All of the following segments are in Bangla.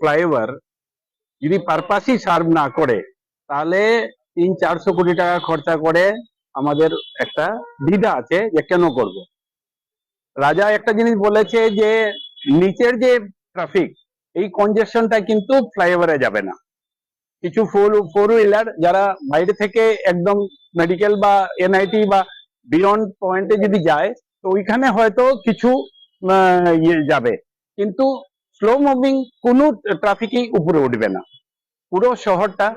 ফ্লাইওভার যদি পারপাসই সার্ভ না করে, তাহলে তিন চারশো কোটি টাকা খরচা করে আমাদের একটা দ্বিধা আছে যে কেন করব? রাজা একটা জিনিস বলেছে যে, নিচের যে ট্রাফিক এই কনজেশনটা কিন্তু ফ্লাইওভারে যাবে না। কিছু ফোর ফোর হুইলার যারা বাইরে থেকে একদম মেডিকেল বা এনআইটি বা বিয়ন্ড পয়েন্টে যদি যায়, তো ওইখানে হয়তো কিছু ইয়ে যাবে। কিন্তু স্লো মুভিং কোনো ট্রাফিকই উপরে উঠবে না। পুরো শহরটা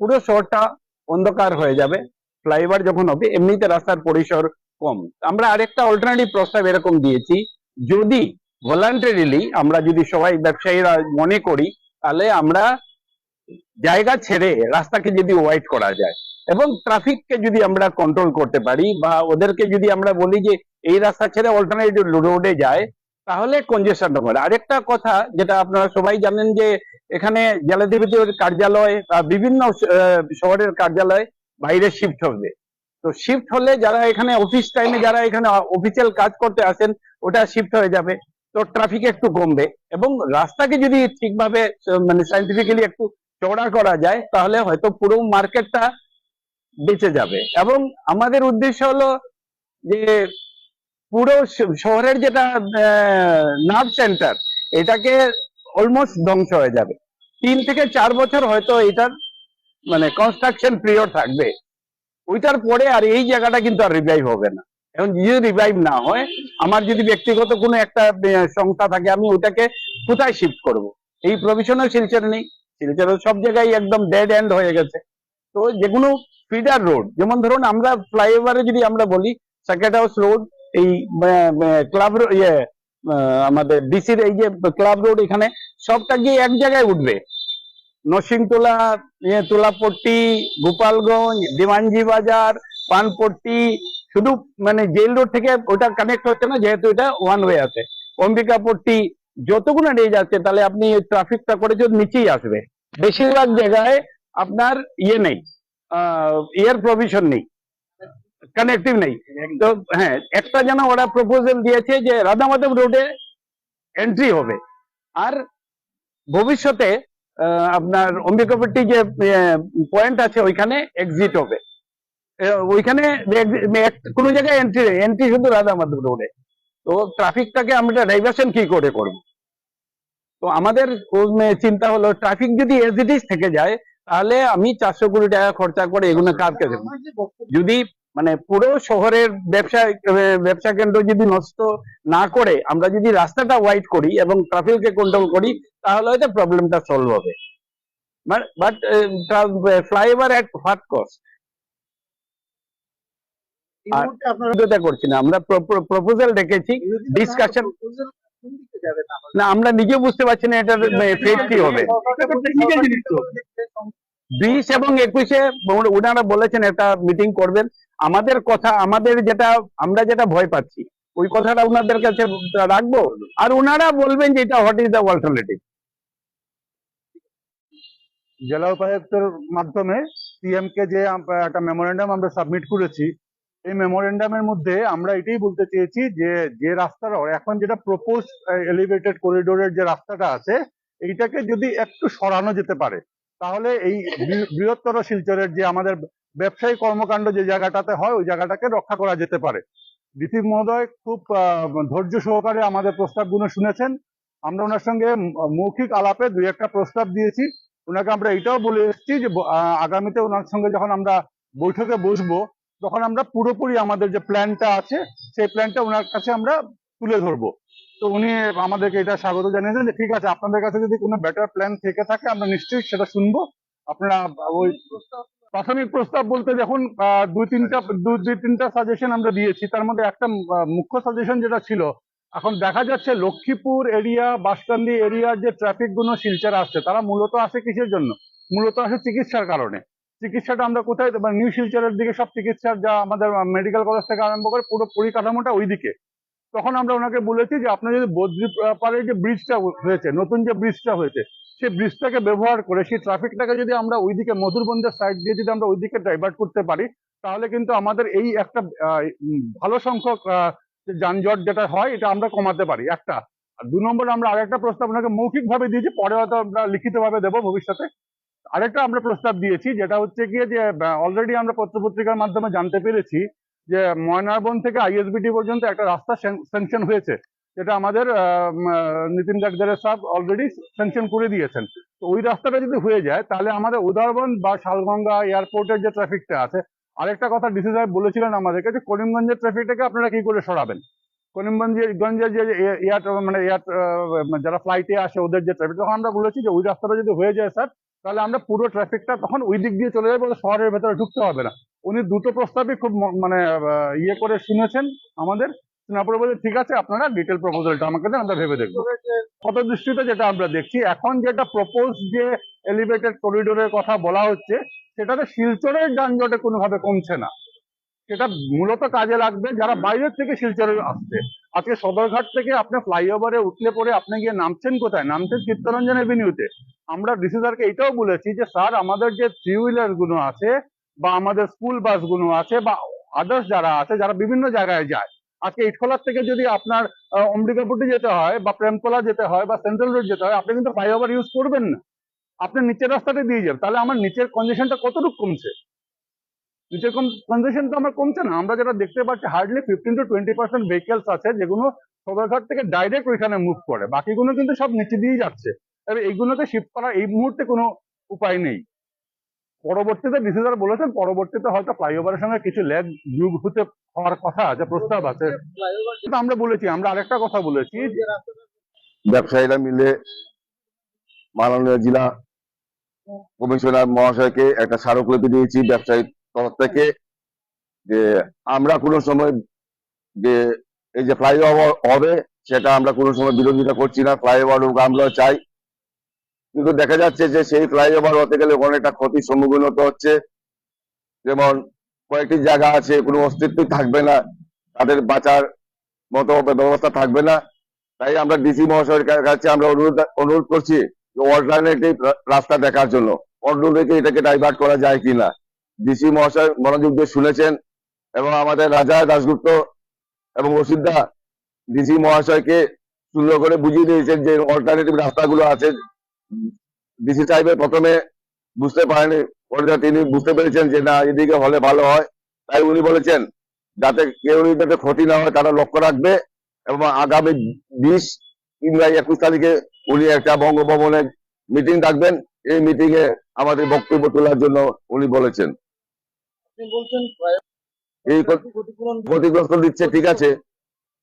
পুরো শহরটা অন্ধকার হয়ে যাবে। ফ্লাইওভার যখন হবে, এমনিতে রাস্তার পরিসর কম। আমরা আরেকটা অল্টারনেটিভ প্রস্তাব এরকম দিয়েছি, যদি ভলান্টারিলি আমরা যদি সবাই ব্যবসায়ীরা মনে করি, তাহলে আমরা জায়গা ছেড়ে রাস্তাকে যদি ওয়াইড করা যায় এবং ট্রাফিককে যদি আমরা কন্ট্রোল করতে পারি বা ওদেরকে যদি আমরা বলি যে, এই রাস্তা ছেড়ে অল্টারনেটিভ রোডে যায় তাহলে কনজেশনটা করে আরেকটা কথা যেটা আপনারা সবাই জানেন যে, এখানে জেলাধিপতির কার্যালয় বা বিভিন্ন শহরের কার্যালয় বাইরে শিফট হবে। তো শিফট হলে যারা এখানে অফিস টাইমে যারা এখানে অফিসিয়াল কাজ করতে আসেন, ওটা শিফট হয়ে যাবে। তো ট্রাফিক একটু কমবে এবং রাস্তাকে যদি ঠিকভাবে মানে সাইন্টিফিক্যালি একটু চওড়া করা যায়, তাহলে হয়তো পুরো মার্কেটটা বেঁচে যাবে। এবং আমাদের উদ্দেশ্য হলো যে পুরো শহরের যেটা নার্ভ সেন্টার এটাকে অলমোস্ট ধ্বংস হয়ে যাবে। তিন থেকে চার বছর হয়তো এটার মানে কনস্ট্রাকশন পিরিয়ড থাকবে। ওইটার পরে আর এই জায়গাটা কিন্তু আর রিভাইভ হবে না। এখন যদি রিভাইভ না হয়, আমার যদি ব্যক্তিগত কোনো একটা সংস্থা থাকে, আমি ওটাকে কোথায় শিফট করব? এই প্রভিশনাল শিলচর নেই। শিলচর সব জায়গায় একদম ডেড এন্ড হয়ে গেছে। তো যে কোনো ফিডার রোড যেমন ধরুন আমরা ফ্লাইওভারে যদি আমরা বলি সার্কেট হাউস রোড এই ক্লাব ইয়ে আহ, আমাদের ডিসির এই যে ক্লাব রোড এখানে সবটা গিয়ে এক জায়গায় উঠবে। নরসিংতলা ইয়ে তুলাপট্টি গোপালগঞ্জ দেওয়ানজি বাজার পানপট্টি শুধু মানে জেল রোড থেকে ওটা কানেক্ট হচ্ছে না যেহেতু এটা ওয়ান ওয়ে আছে। অম্বিকাপট্টি যতগুলো রেঞ্জ আছে তাহলে আপনি ট্রাফিকটা করে নিচেই আসবে বেশিরভাগ জায়গায় আপনার ইয়ে নেই এয়ার প্রভিশন নেই। কানেক্টিভ নেই। তো হ্যাঁ একটা যেন ওরা প্রপোজাল দিয়েছে যে রাধামাধব রোডে এন্ট্রি হবে। আর ভবিষ্যতে আপনার অম্বিকাপট্টি যে পয়েন্ট আছে ওইখানে এক্সিট হবে। ওইখানে কোনো জায়গায় এন্ট্রি নেই এন্ট্রি শুধু রাধামাধব রোডে তো ট্রাফিকটাকে আমরা ডাইভার্সন কি করে করব? তো আমাদের চিন্তা হলো ট্রাফিক যদি এজ ইট ইজ থেকে যায় তাহলে আমি চারশো কোটি টাকা খরচা করে এগুলো কাজকে দেবো যদি মানে পুরো শহরের ব্যবসা ব্যবসা কেন্দ্র যদি নষ্ট না করে আমরা যদি রাস্তাটা ওয়াইড করি এবং ট্রাফিককে কন্ট্রোল করি তাহলে হয়তো প্রবলেমটা সলভ হবে। But flyover at what cost করছি না। আমরা প্রপোজাল রেখেছি না নিজে বুঝতে পারছি না এটার ফেট কি হবে। বিশ এবং একুশে ওনারা বলেছেন একটা মিটিং করবেন। আমাদের কথা, আমাদের যেটা, আমরা যেটা ভয় পাচ্ছি, ওই কথাটা ওনাদের কাছে রাখব। আর ওনারা বলবেন যে এটা হোয়াট ইজ দ্য অল্টারনেটিভ জেলা উপায়ুক্তের মাধ্যমে সিএম কে যে একটা মেমোরেন্ডাম আমরা সাবমিট করেছি, এই মেমোরেন্ডামের মধ্যে আমরা এটাই বলতে চেয়েছি যে যে রাস্তাটা এখন যেটা প্রপোজ এলিভেটেড করিডোরের যে রাস্তাটা আছে, এইটাকে যদি একটু সরানো যেতে পারে, তাহলে এই বৃহত্তর শিলচরের যে আমাদের ব্যবসায়ী কর্মকাণ্ড যে জায়গাটাতে হয়, ওই জায়গাটাকে রক্ষা করা যেতে পারে। ডিসি মহোদয় খুব ধৈর্য সহকারে আমাদের প্রস্তাবগুলো শুনেছেন। আমরা ওনার সঙ্গে মৌখিক আলাপে দুই একটা প্রস্তাব দিয়েছি। ওনাকে আমরা এটাও বলে এসেছি যে আগামীতে ওনার সঙ্গে যখন আমরা বৈঠকে বসবো, তখন আমরা পুরোপুরি আমাদের যে প্ল্যানটা আছে, সেই প্ল্যানটা ওনার কাছে আমরা তুলে ধরবো। তো উনি আমাদেরকে এটা স্বাগত জানিয়েছেন যে, ঠিক আছে, আপনাদের কাছে যদি কোনো বেটার প্ল্যান থেকে থাকে, আমরা নিশ্চয়ই সেটা শুনব। আপনারা ওই প্রাথমিক প্রস্তাব। বলতে দেখুন দুই তিনটা দুই তিনটা সাজেশন আমরা দিয়েছি। তার মধ্যে একটা মুখ্য সাজেশন যেটা ছিল এখন দেখা যাচ্ছে লক্ষ্মীপুর এরিয়া বাসকান্দি এরিয়ার যে ট্রাফিকগুলো শিলচর আসছে তারা মূলত আসে কিসের জন্য? মূলত আসে চিকিৎসার কারণে। চিকিৎসাটা আমরা কোথায় মানে নিউ শিলচরের দিকে সব চিকিৎসার যা আমাদের মেডিকেল কলেজ থেকে আরম্ভ করে পুরো পরিকাঠামোটা ওইদিকে। তখন আমরা ওনাকে বলেছি যে আপনার যদি বদ্রি পাড়ের যে ব্রিজটা হয়েছে নতুন যে ব্রিজটা হয়েছে সেই ব্রিজটাকে ব্যবহার করে, সেই ট্রাফিকটাকে যদি আমরা ওইদিকে মধুরবন্দের সাইড দিয়ে যদি আমরা ওইদিকে ডাইভার্ট করতে পারি, তাহলে কিন্তু আমাদের এই একটা ভালো সংখ্যক যানজট যেটা হয়, এটা আমরা কমাতে পারি। একটা। আর দু নম্বর, আমরা আরেকটা প্রস্তাব ওনাকে মৌখিকভাবে দিয়েছি, পরে হয়তো আমরা লিখিতভাবে দেবো ভবিষ্যতে। আরেকটা আমরা প্রস্তাব দিয়েছি, যেটা হচ্ছে গিয়ে যে অলরেডি আমরা পত্রপত্রিকার মাধ্যমে জানতে পেরেছি যে, ময়নারবন থেকে আইএসবিটি পর্যন্ত একটা রাস্তা স্যাংশন হয়েছে। যেটা আমাদের নীতিন গাডকারি সাহেব অলরেডি স্যাংশন করে দিয়েছেন। তো ওই রাস্তাটা যদি হয়ে যায়, তাহলে আমাদের উদারবন বা শালগঙ্গা এয়ারপোর্টের যে ট্রাফিকটা আছে, আরেকটা কথা ডিসি সাহেব বলেছিলেন আমাদেরকে যে করিমগঞ্জের ট্রাফিকটাকে আপনারা কি করে সরাবেন? করিমগঞ্জের, গঞ্জের যে এয়ার মানে এয়ার যারা ফ্লাইটে আসে, ওদের যে ট্রাফিক তখন আমরা বলেছি যে ওই রাস্তাটা যদি হয়ে যায় স্যার তাহলে আমরা পুরো ট্রাফিকটা তখন ওই দিক দিয়ে চলে যাব শহরের ভেতরে ঢুকতে হবে না। উনি দুটো প্রস্তাবই খুব মানে ইয়ে করে শুনেছেন আমাদের। শোনার বলে ঠিক আছে, আপনারা ডিটেল প্রপোজালটা আমাকে দেন, আমরা ভেবে দেখব। কত দৃষ্টিতে যেটা আমরা দেখছি, এখন যেটা প্রপোজ যে এলিভেটেড করিডোরের কথা বলা হচ্ছে, সেটাতে শিলচরের যানজটে কোনোভাবে কমছে না। সেটা মূলত কাজে লাগবে যারা বাইরের থেকে শিলচরে আসছে। আজকে সদরঘাট থেকে আপনি ফ্লাইওভারে উঠলে পরে আপনি গিয়ে নামছেন কোথায়? নামছেন চিত্তরঞ্জন এভিনিউতে আমরা ডিসি স্যারকে এটাও বলেছি যে, স্যার, আমাদের যে থ্রি হুইলারগুলো আছে বা আমাদের স্কুল বাসগুলো আছে বা আদার্স যারা আছে, যারা বিভিন্ন জায়গায় যায় আজকে ইটখোলার থেকে যদি আপনার আহ, অম্বিকাপুটি যেতে হয় বা প্রেমতলা যেতে হয় বা সেন্ট্রাল রোড যেতে হয় আপনি কিন্তু ফ্লাইওভার ইউজ করবেন না। আপনি নিচের রাস্তাটা দিয়ে যাবেন। তাহলে আমার নিচের কন্ডিশনটা কতটুকু কমছে? নিচের কনজেশন তো আমার কমছে না। আমরা যেটা দেখতে পাচ্ছি hardly fifteen to twenty percent vehicles আছে যেগুলো সদরঘাট থেকে ডাইরেক্ট ওইখানে মুভ করে। বাকিগুলো কিন্তু সব নিচে দিয়ে যাচ্ছে। এবার এইগুলোকে শিফট করার এই মুহূর্তে কোনো উপায় নেই। পরবর্তীতে ডিসিজার বলেছেন পরবর্তীতে হয়তো ফ্লাইওভারের সঙ্গে কিছু ল্যাগ যুগ হতে হওয়ার কথা আছে প্রস্তাব আছে। আমরা বলেছি আমরা আরেকটা কথা বলেছি ব্যবসায়ীরা মিলে মাননীয় জেলা কমিশনার মহাশয়কে একটা স্মারক স্মারকলিপি দিয়েছি ব্যবসায়ী তরফ থেকে যে আমরা কোনো সময় যে এই যে ফ্লাইওভার হবে সেটা আমরা কোনো সময় বিরোধিতা করছি না। ফ্লাইওভার হোক আমরা চাই কিন্তু দেখা যাচ্ছে যে সেই ফ্লাইওভার হতে গেলে অনেকটা ক্ষতির সম্মুখীন হতে হচ্ছে। যেমন কয়েকটি জায়গা আছে, কোনো অস্তিত্ব থাকবে না, তাদের বাঁচার মতো ব্যবস্থা থাকবে না। তাই আমরা ডিসি মহাশয়ের কাছে আমরা অনুরোধ অনুরোধ করছি অল্টারনেটিভ রাস্তা দেখার জন্য। অন্যদিকে এটাকে ডাইভার্ট করা যায় কিনা ডিসি মহাশয় মনোযোগ দিয়ে শুনেছেন এবং আমাদের রাজা দাশগুপ্ত এবং অসিদ্ধা ডিসি মহাশয়কে সুন্দর করে বুঝিয়ে দিয়েছেন যে অল্টারনেটিভ রাস্তাগুলো আছে ডিসি সাহেবের প্রথমে বুঝতে পারেনি পরে তিনি বুঝতে পেরেছেন যে না এদিকে হলে ভালো হয়। তাই উনি বলেছেন যাতে কেউ যাতে ক্ষতি না হয় তারা লক্ষ্য রাখবে এবং আগামী বিশ কিংবা একুশ তারিখে উনি একটা বঙ্গভবনে মিটিং ডাকবেন। এই মিটিং এ আমাদের বক্তব্য তোলার জন্য উনি বলেছেন। এই ক্ষতিগ্রস্ত দিচ্ছে ঠিক আছে।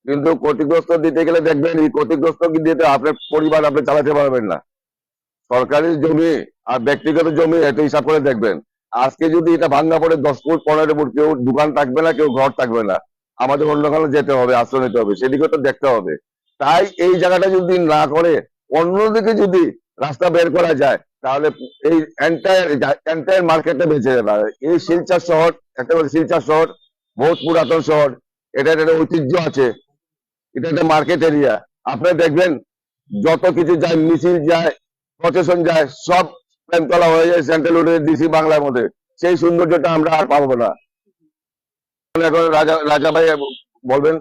কিন্তু ক্ষতিগ্রস্ত দিতে গেলে দেখবেন এই ক্ষতিগ্রস্ত দিতে আপনার পরিবার আপনি চালাতে পারবেন না। সরকারি জমি আর ব্যক্তিগত জমি এটা হিসাব করে দেখবেন। আজকে যদি এটা ভাঙ্গা পড়ে দশ ফুট, পনেরো ফুট, কেউ দোকান থাকবে না, কেউ ঘর থাকবে না। আমাদের অন্য যেতে হবে, আশ্রয় নিতে হবে সেদিকে তো দেখতে হবে। তাই এই জায়গাটা যদি না করে, অন্যদিকে যদি রাস্তা বের করা যায়, তাহলে এই এন্টায়ার এন্টায়ার মার্কেটটা বেঁচে যাবে। এই শিলচর শহর, একটা শিলচর শহর, বহুত পুরাতন শহর, এটা একটা ঐতিহ্য আছে। এটা একটা মার্কেট এরিয়া আপনারা দেখবেন, যত কিছু যায়, মিছিল যায় প্রচেশন যায় সব প্রেমতলা হয়ে যায় সেন্ট্রাল রোডে ডিসি বাংলার মধ্যে। সেই সৌন্দর্যটা আমরা আর পাবো না। এখন রাজা রাজা ভাই বলবেন